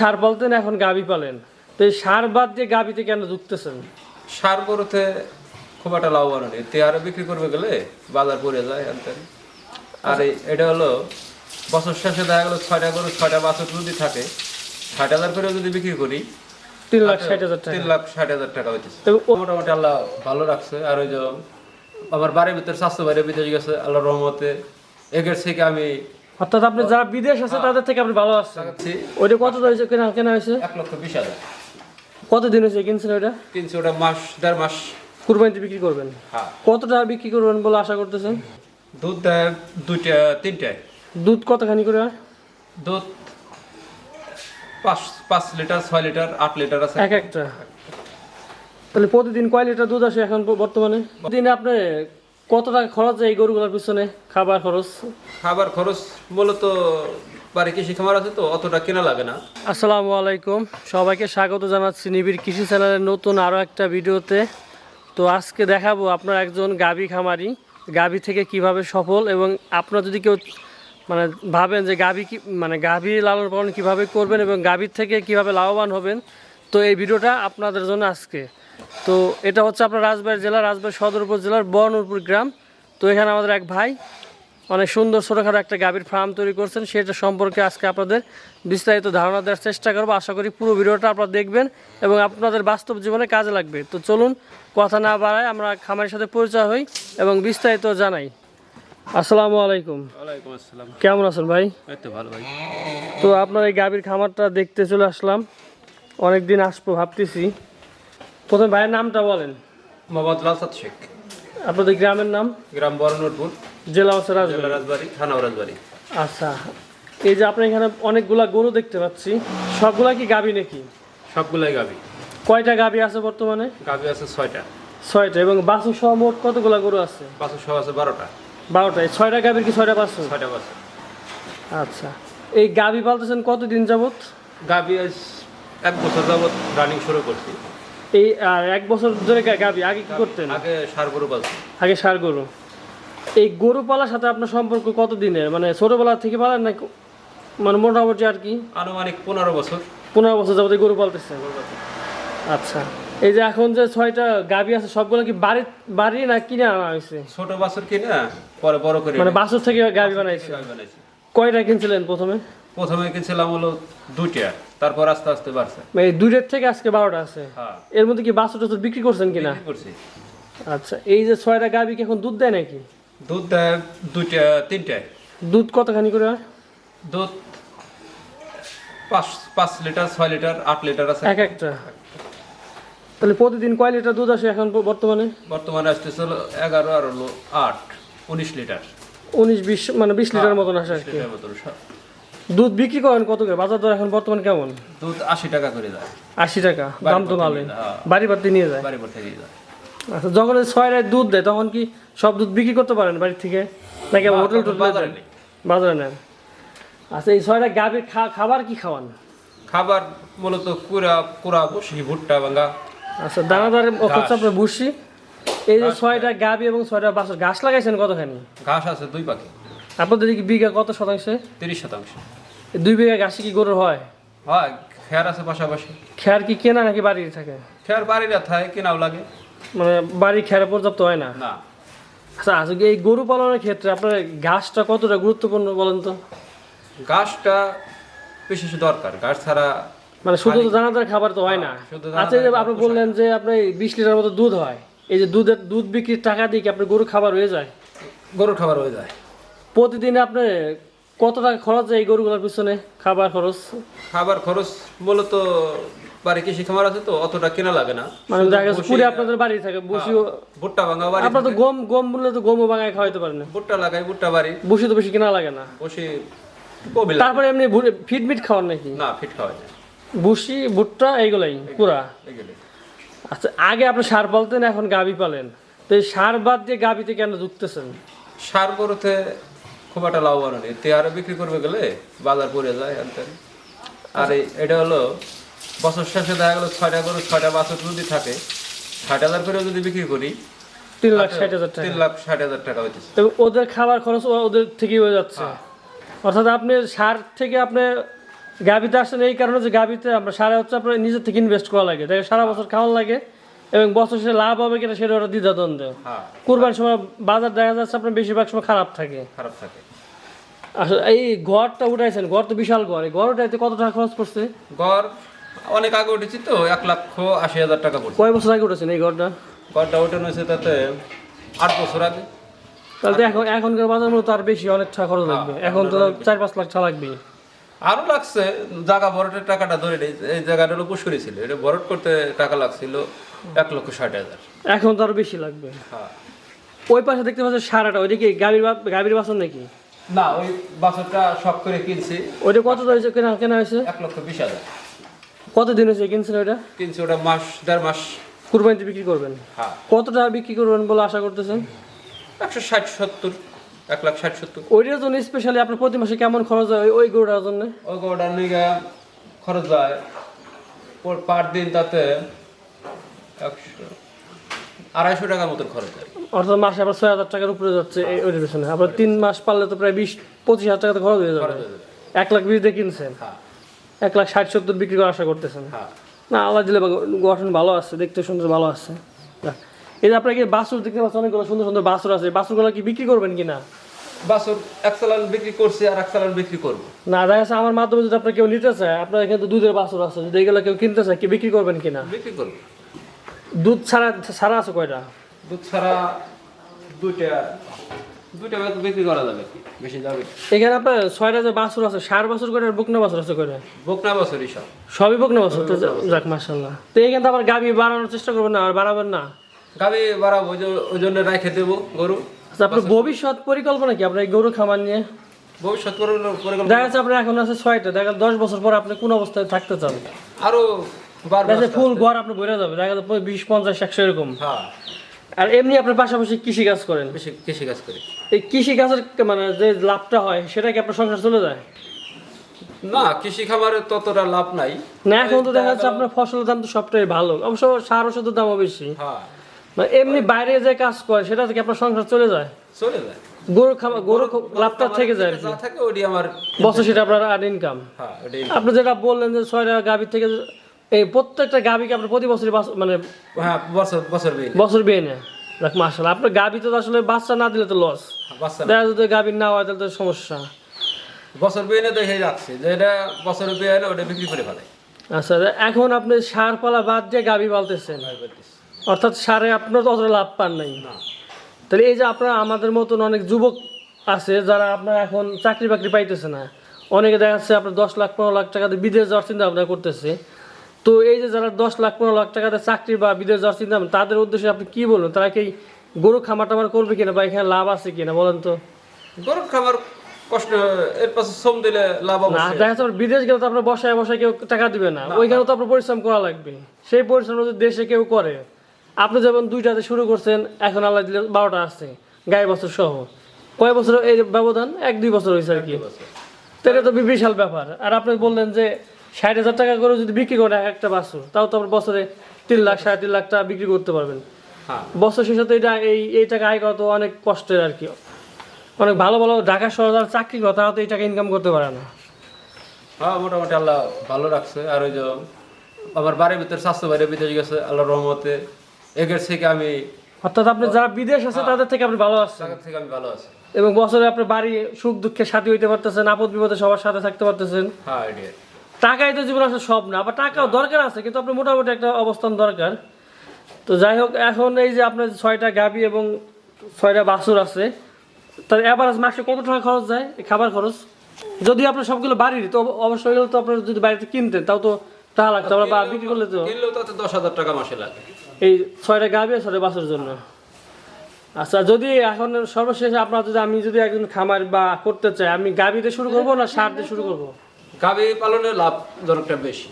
সার পালতেন এখন গাবি পালেন। তো এই সার বাদ দিয়ে গাবিতে কেন ঢুকতেছেন সার গরুতে খুব একটা লাভবান নেই তেয়ারে বিক্রি করবে গেলে বাজার পড়ে যায় আনতেন আর এই- এটা হলো বছর শেষে দেখা গেলো ছয়টা গরু ছয়টা বাছর যদি থাকে ষাট হাজার করে যদি বিক্রি করি তিন লাখ ষাট হাজার তিন লাখ ষাট হাজার টাকা হইতেছে। তো মোটামুটি আল্লাহ ভালো রাখছে। আর ওই যে আমার বাড়ির ভিতরে স্বাস্থ্য বাইরে বিদেশ গেছে আল্লাহ রহমতে এগের থেকে আমি অর্থাৎ আপনি যারা বিদেশ আছে তাদের থেকে আপনি ভালো লাগাচ্ছি ওইটা কত হয়েছে? কেনা কেনা হয়েছে? এক লক্ষ বিশ হাজার। কত দিন হয়েছে কিনছেন ওইটা? কিনছে ওটা মাস দেড় মাস। কুরবানিতে বিক্রি করবেন? হ্যাঁ। কত টাকা বিক্রি করবেন বলে আশা করতেছেন? দুধ দুইটা তিনটায় দুধ কতখানি করে হয়? দুধ পাঁচ পাঁচ লিটার ছয় লিটার আট লিটার আছে। এক একটা। তাহলে প্রতিদিন কয় লিটার দুধ আসে এখন বর্তমানে? দিনে আপনি কত টাকা খরচ এই গরুগুলোর পিছনে? খাবার খরচ? খাবার খরচ মূলত বাড়ি কৃষি খামার আছে তো অতটা কেনা লাগে না। আসসালামু আলাইকুম। সবাইকে স্বাগত জানাচ্ছি নিবিড় কৃষি চ্যানেলের নতুন আরও একটা ভিডিওতে। তো আজকে দেখাবো আপনার একজন গাভী খামারি গাভী থেকে কীভাবে সফল এবং আপনার যদি কেউ মানে ভাবেন যে গাভী কি মানে গাভী লালন পালন কীভাবে করবেন এবং গাভীর থেকে কীভাবে লাভবান হবেন তো এই ভিডিওটা আপনাদের জন্য আজকে। তো এটা হচ্ছে আপনার রাজবাড়ী জেলা রাজবাড়ী সদর উপজেলার বর্ণপুর গ্রাম। তো এখানে আমাদের এক ভাই অনেক সুন্দর ছোটোখাটো একটা গাভীর ফার্ম তৈরি করছেন। সেটা সম্পর্কে আজকে আপনাদের বিস্তারিত ধারণা দেওয়ার চেষ্টা করব। আশা করি পুরো ভিডিওটা আপনারা দেখবেন এবং আপনাদের বাস্তব জীবনে কাজে লাগবে। তো চলুন কথা না বাড়ায় আমরা খামারের সাথে পরিচয় হই এবং বিস্তারিত জানাই। আসসালামু আলাইকুম। আসসালাম। কেমন আছেন ভাই? তো ভালো ভাই। তো আপনার এই গাভীর খামারটা দেখতে চলে আসলাম। অনেকদিন আসব ভাবতেছি। প্রথমে ভাইয়ের নামটা বলেন। মোহাম্মদ লালসাদ শেখ। আপনাদের গ্রামের নাম? গ্রাম বরনপুর জেলা হচ্ছে রাজবাড়ী। রাজবাড়ি থানা রাজবাড়ি। আচ্ছা। এই যে আপনার এখানে অনেকগুলা গরু দেখতে পাচ্ছি সবগুলা কি গাবি নাকি? সবগুলাই গাবি। কয়টা গাবি আছে বর্তমানে? গাবি আছে ছয়টা। ছয়টা এবং বাছুর সহ মোট কতগুলা গরু আছে? বাছুর সহ আছে বারোটা। বারোটা। এই ছয়টা গাবির কি ছয়টা বাছুর? ছয়টা বাছুর। আচ্ছা। এই গাবি পালতেছেন কতদিন যাবত গাবি এক বছর যাবত রানিং শুরু করছি। এই আর এক বছর ধরে গাবি আগে কি করতেন? আগে সার গরু আগে সার গরু। এই গরু পালার সাথে আপনার সম্পর্ক কত দিনের মানে ছোটবেলা থেকে পালেন না মানে মোটামুটি আর কি? আনুমানিক পনেরো বছর। পনেরো বছর যাবত গরু পালতেছেন। আচ্ছা এই যে এখন যে ছয়টা গাবি আছে সবগুলো কি বাড়ি বাড়ি না কিনে আনা হয়েছে? ছোট বাছুর কিনা পরে বড় করে মানে বাছুর থেকে গাবি বানাইছে। কয়টা কিনছিলেন প্রথমে? প্রথমে কিনছিলাম হলো দুইটা। তারপর আস্তে আস্তে বাড়ছে। মানে দুইটার থেকে আজকে বারোটা আছে। হ্যাঁ। এর মধ্যে কি বাছুর টাছুর বিক্রি করছেন কিনা? করছি। আচ্ছা এই যে ছয়টা গাবি কি এখন দুধ দেয় নাকি? দুধ দেয় দুইটা তিনটায় দুধ কতখানি করে দুধ পাঁচ পাঁচ লিটার ছয় লিটার আট লিটার আছে। এক একটা। তাহলে প্রতিদিন কয় লিটার দুধ আসে এখন বর্তমানে? বর্তমানে আসতেছে এগারো আর হলো আট উনিশ লিটার। উনিশ বিশ মানে বিশ লিটার মতন আসে আর কি। দুধ বিক্রি করেন কত করে? বাজার দর এখন বর্তমান কেমন? দুধ আশি টাকা করে যায়। আশি টাকা দাম তো ভালোই। নিয়ে হ্যাঁ। বাড়ি বাড়তি নিয়ে যায়? বাড়ি পর থেকেই যায়। আচ্ছা যখন এই ছয়টায় দুধ দেয় তখন কি সব দুধ বিক্রি করতে পারেন বাড়ি থেকে? নাকি হোটেল টোটেল বাজারে নেন। আচ্ছা এই ছয়টা গাভীর খাবার কি খাওয়ান? খাবার মূলত কুড়া কুড়া বসি ভুট্টা ভাঙ্গা। আচ্ছা দানাদার হচ্ছে। আপনার বুসি এই যে ছয়টা গাভী এবং ছয়টা বাছুর ঘাস লাগাইছেন কতখানি? ঘাস আছে দুই পাখি। আপনাদের কি বিঘা কত শতাংশে? তিরিশ শতাংশ। দুই বিঘা ঘাসে কি গরুর হয়? হয় খেয়ার আছে পাশাপাশি। খেয়ার কি কেনা নাকি বাড়ির থাকে? খেয়ার বাড়ির থাকে কেনাও লাগে। মানে বাড়ি খেয়ার পর্যাপ্ত হয় না? না। আচ্ছা আজকে এই গরু পালনের ক্ষেত্রে আপনার ঘাসটা কতটা গুরুত্বপূর্ণ বলেন তো? ঘাসটা বিশেষ দরকার ঘাস ছাড়া মানে শুধু তো দানাদার খাবার তো হয় না। আচ্ছা যে আপনি বললেন যে আপনি বিশ লিটার মতো দুধ হয়। এই যে দুধের দুধ বিক্রির টাকা দিয়ে কি আপনার গরু খাবার হয়ে যায়? গরুর খাবার হয়ে যায়। প্রতিদিন আপনি কত টাকা খরচ এই গরুগুলোর পিছনে? খাবার খরচ? খাবার খরচ মূলত বাড়ি কৃষি খামার আছে তো অতটা কেনা লাগে না। মানে বসি- পুরে আপনাদের বাড়ি থাকে বসিও ভুট্টা ভাঙা বাড়ি আপনার তো গম গম বললে তো গমও বাঙায় খাওয়াইতে পারেন ভুট্টা লাগাই ভুট্টা বাড়ি। বসি তো বেশি কেনা লাগে না। বসে তারপরে এমনি ফিট মিট খাওয়ান নাকি? না ফিট খাওয়া যায়। বুসি ভুট্টা এইগুলাই পুরা? আচ্ছা আগে আপনি সার পালতেন এখন গাবি পালেন। তো এই সার বাদ দিয়ে গাবিতে কেন ঢুকতেছেন সার গরুতে খুব একটা লাভবান নেই তেয়ারে বিক্রি করবে গেলে বাজার পড়ে যায় আনতেন আর এটা হলো বছর শেষে দেখা গেলো ছয়টা গরু ছয়টা বাছর যদি থাকে ষাট হাজার করে যদি বিক্রি করি তিন লাখ ষাট হাজার টাকা। তিন লাখ ষাট হাজার টাকা হইতেছে। এবং ওদের খাবার খরচ ওদের থেকেই হয়ে যাচ্ছে। হ্যাঁ। অর্থাৎ আপনি সার থেকে আপনি গাবিতে আসলে এই কারণে যে গাবিতে আমরা সারা হচ্ছে আপনার নিজের থেকে ইনভেস্ট করা লাগে। তাই সারা বছর খাওয়ান লাগে। এবং বছর শেষে লাভ হবে কিনা সেটা ওরা দ্বিধাদ্বন্দ্ব। হ্যাঁ। কুরবানির সময় বাজার দেখা যাচ্ছে আপনার বেশিরভাগ সময় খারাপ থাকে। খারাপ থাকে। আসলে এই ঘরটা উঠাইছেন ঘর তো বিশাল ঘর এই ঘর উঠাইতে কত টাকা খরচ পড়ছে? গড় অনেক আগে উঠেছি তো এক লক্ষ আশি হাজার টাকা পড়ছে। কয় বছর আগে উঠেছেন এই ঘরটা গড়টা ওঠানো হয়েছে তাতে আট বছর আগে। তাহলে তো এখন এখনকার বাজার মতো আর বেশি অনেক টাকা খরচ লাগবে। এখন তো চার পাঁচ লাখ টাকা লাগবে। আরও লাগছে জায়গা ভরটের টাকাটা ধরে এই জায়গাটা হলো পুষ্করি ছিল। এটা ভরট করতে টাকা লাগছিল। এক লক্ষ ষাট হাজার। এখন তো আরও বেশি লাগবে। হ্যাঁ। ওই পাশে দেখতে পাচ্ছেন সারাটা ওইটা কি গাভীর গাভীর বাসন নাকি? না ওই বাছরটা শখ করে কিনছি। ওইটা কত হয়েছে? কেনা কেনা হয়েছে? এক লক্ষ বিশ হাজার। কত দিন হয়েছে কিনছেন ওইটা? কিনছি ওটা মাস দেড় মাস। কুরবানিতে বিক্রি করবেন? হ্যাঁ। কত টাকা বিক্রি করবেন বলে আশা করতেছেন? একশো ষাট সত্তর এক লাখ ষাট সত্তর। ওইটার জন্য স্পেশালি আপনার প্রতি মাসে কেমন খরচ হয় ওই- গরুটার জন্য? ওই গোটা নিয়ে খরচ যায় পর- পার দিন তাতে একশো। আড়াইশো টাকার মতন খরচ হয় অর্থাৎ মাসে আবার ছয় হাজার টাকার উপরে যাচ্ছে এই পেছনে আপনার তিন মাস পারলে তো প্রায় বিশ পঁচিশ হাজার টাকা তো খরচ হয়ে যাবে। হয়ে। এক লাখ বিশ দিয়ে কিনছেন। হ্যাঁ। এক লাখ ষাট সত্তর বিক্রি করার আশা করতেছেন। হ্যাঁ। না আল্লাহ দিলে গঠন ভালো আছে দেখতে সুন্দর ভালো আছে। এই যে আপনার কি বাসুর দেখতে পাচ্ছেন? অনেকগুলো সুন্দর সুন্দর বাসুর আছে। বাসুরগুলো কি বিক্রি করবেন কিনা? বাছর এক চালান বিক্রি করছি আর এক চালান বিক্রি করব। না দেখা যাচ্ছে আমার মাধ্যমে যদি আপনার কেউ নিতে চায় আপনার এখানে তো দুধের বাসুর আছে। যদি এগুলো কেউ কিনতে চায় কি বিক্রি করবেন কিনা? বিক্রি করব। দুধ ছাড়া ছাড়া আছে কয়টা? দুধ ছাড়া দুইটা দুইটা বাছুর বিক্রি করা যাবে। বেশি যাবে। এখানে আপনার ছয়টা যে বাসুর আছে সার বাসুর করে বুকনা বাসুর আছে কয়টা? বকনা বছরই সব। সবই বুকনা বাসুর তো যাক মাসাল্লাহ তো এখানে তো আবার গাবি বাড়ানোর চেষ্টা করবেন না আর বাড়াবেন না? গাবি বাড়াবো ওই জন্য রাখে দেবো গরু। আচ্ছা আপনার ভবিষ্যৎ পরিকল্পনা কি আপনার এই গরু খামার নিয়ে? ভবিষ্যৎ পরিকল্পনা দেখা যাচ্ছে আপনার এখন আছে ছয়টা দেখা যাচ্ছে দশ বছর পর আপনি কোন অবস্থায় থাকতে চান? আরও ফুল ঘর আপনি যাবে দেখা যাচ্ছে বিশ পঞ্চাশ একশো এরকম। হ্যাঁ। আর এমনি আপনার পাশাপাশি কৃষি কাজ করেন। কৃষি কাজ করি। এই কৃষি কাজের মানে যে লাভটা হয় সেটা কি আপনার সংসার চলে যায়? না কৃষি খামারে ততটা লাভ নাই। না এখন তো দেখা যাচ্ছে আপনার ফসলের দাম তো সবটাই ভালো। অবশ্য সার ওষুধের দামও বেশি। হ্যাঁ। মানে এমনি বাইরে যে কাজ করে সেটা থেকে আপনার সংসার চলে যায়। চলে যায়। গরু খাবার গরু লাভটা থেকে যায় যা থাকে আমার বছর সেটা আপনার আর ইনকাম হ্যাঁ আপনি যেটা বললেন যে ছয়টা গাভীর থেকে এই প্রত্যেকটা গাভীকে আপনার প্রতি বছরই মানে হ্যাঁ বছর বছর বেয়ে বছর বিয়ে নেয়। দেখ মাসাল আপনার গাভীতে তো আসলে বাচ্চা না দিলে তো লস দেখা যদি গাভীর না হয় তাহলে তো সমস্যা। বছর বেয়ে না দেখে যাচ্ছে যে এটা বছর বেয়ে না ওটা বিক্রি করে ফেলে। আচ্ছা এখন আপনি সার পালা বাদ দিয়ে গাভী পালতেছেন। অর্থাৎ সারে আপনার তো অতটা লাভ পান নাই। তাহলে এই যে আপনার আমাদের মতন অনেক যুবক আছে যারা আপনার এখন চাকরি বাকরি পাইতেছে না অনেকে দেখা যাচ্ছে আপনার দশ লাখ পনেরো লাখ টাকাতে বিদেশ যাওয়ার চিন্তা ভাবনা করতেছে। তো এই যে যারা দশ লাখ পনেরো লাখ টাকাতে চাকরি বা বিদেশ যাওয়ার চিন্তা তাদের উদ্দেশ্যে আপনি কি বলবেন? তারা কি গরু খামার টামার করবে কিনা বা এখানে লাভ আছে কিনা বলেন তো। গরুর খামার কষ্ট এর পাশে শ্রম দিলে লাভ না দেখা যাচ্ছে বিদেশ গেলে তো আপনার বসায় বসায় কেউ টাকা দিবে না। ওইখানে তো আপনার পরিশ্রম করা লাগবে। সেই পরিশ্রম যদি দেশে কেউ করে আপনি যেমন দুইটাতে শুরু করছেন এখন আল্লাহ দিলে বারোটা আসছে গায়ে বছর সহ। কয় বছর এই ব্যবধান? এক দুই বছর হয়েছে আর কি। তো এটা তো বিশাল ব্যাপার। আর আপনি বললেন যে ষাট হাজার টাকা করে যদি বিক্রি করেন এক একটা বাছুর তাও তো আপনার বছরে তিন লাখ সাড়ে তিন লাখ টাকা বিক্রি করতে পারবেন। হ্যাঁ। বছর শেষে তো এটা এই এই টাকা আয় করা তো অনেক কষ্টের আর কি। অনেক ভালো ভালো ঢাকা শহরে যারা চাকরি করে তারা তো এই টাকা ইনকাম করতে পারে না। হ্যাঁ মোটামুটি আল্লাহ ভালো রাখছে। আর ওই যে আমার বাড়ির ভিতরে স্বাস্থ্য বাড়ির বিদেশ গেছে আল্লাহ রহমতে। এগের থেকে আমি অর্থাৎ আপনি যারা বিদেশ আছে তাদের থেকে আপনি ভালো আছেন। জায়গা থেকে আমি ভালো আছি। এবং বছরে আপনার বাড়ি সুখ দুঃখের সাথে হইতে পারতেছেন আপদ বিপদে সবার সাথে থাকতে পারতেছেন। হ্যাঁ এটাই। টাকাই তো জীবন আসলে সব না আবার টাকাও দরকার আছে কিন্তু আপনার মোটামুটি একটা অবস্থান দরকার। তো যাই হোক এখন এই যে আপনার ছয়টা গাবি এবং ছয়টা বাছুর আছে তার অ্যাভারেজ মাসে কত টাকা খরচ যায় খাবার খরচ? যদি আপনার সবগুলো বাড়ির তো অবশ্যই তো আপনার যদি বাড়িতে কিনতেন তাও তো টাকা লাগতো আবার বা বিক্রি করলে তো। দশ হাজার টাকা মাসে লাগে। এই ছয়টা গাবি আর ছয়টা বাছুর জন্য। আচ্ছা যদি এখন সর্বশেষ আপনার যদি আমি যদি একজন খামার বা করতে চাই আমি গাবিতে শুরু করব না সার দিয়ে শুরু করব? গাভী পালনের লাভজনকটা বেশি।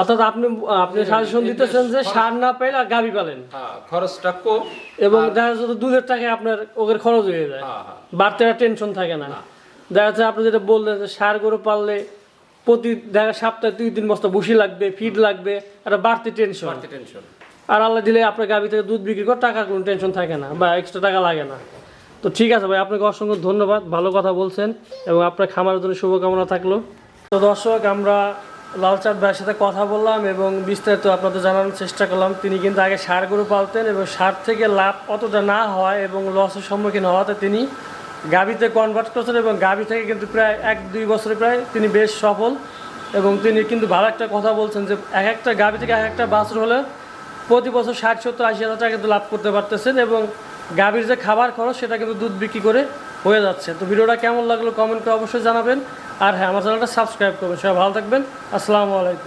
অর্থাৎ আপনি আপনি সাজেশন দিতেছেন যে সার না পেলে আর গাবি পালেন। হ্যাঁ খরচটা কম এবং দেখা যাচ্ছে দুধের টাকায় আপনার ওদের খরচ হয়ে যায়। হ্যাঁ হ্যাঁ। বাড়তে টেনশন থাকে না। দেখা যাচ্ছে আপনি যেটা বললেন যে সার গরু পাললে প্রতি দেখা সপ্তাহে দুই তিন বস্তা ভুসি লাগবে ফিড লাগবে একটা বাড়তি টেনশন বাড়তি টেনশন আর আল্লাহ দিলে আপনার গাভি থেকে দুধ বিক্রি করে টাকার কোনো টেনশন থাকে না বা এক্সট্রা টাকা লাগে না। তো ঠিক আছে ভাই আপনাকে অসংখ্য ধন্যবাদ ভালো কথা বলছেন এবং আপনার খামারের জন্য শুভকামনা থাকল। তো দর্শক, আমরা লালচাঁদ ভাইয়ের সাথে কথা বললাম এবং বিস্তারিত আপনাদের জানানোর চেষ্টা করলাম। তিনি কিন্তু আগে সার গরু পালতেন এবং সার থেকে লাভ অতটা না হয় এবং লসের সম্মুখীন হওয়াতে তিনি গাবিতে কনভার্ট করছেন এবং গাবি থেকে কিন্তু প্রায় এক দুই বছরে প্রায় তিনি বেশ সফল এবং তিনি কিন্তু ভালো একটা কথা বলছেন যে এক একটা গাবি থেকে এক একটা বাছুর হলে প্রতি বছর ষাট, সত্তর, আশি হাজার টাকা কিন্তু লাভ করতে পারতেছেন এবং গাভীর যে খাবার খরচ সেটা কিন্তু দুধ বিক্রি করে হয়ে যাচ্ছে। তো ভিডিওটা কেমন লাগল কমেন্ট করে অবশ্যই জানাবেন। আর হ্যাঁ আমার চ্যানেলটা সাবস্ক্রাইব করবেন। সবাই ভালো থাকবেন। আসসালামু আলাইকুম।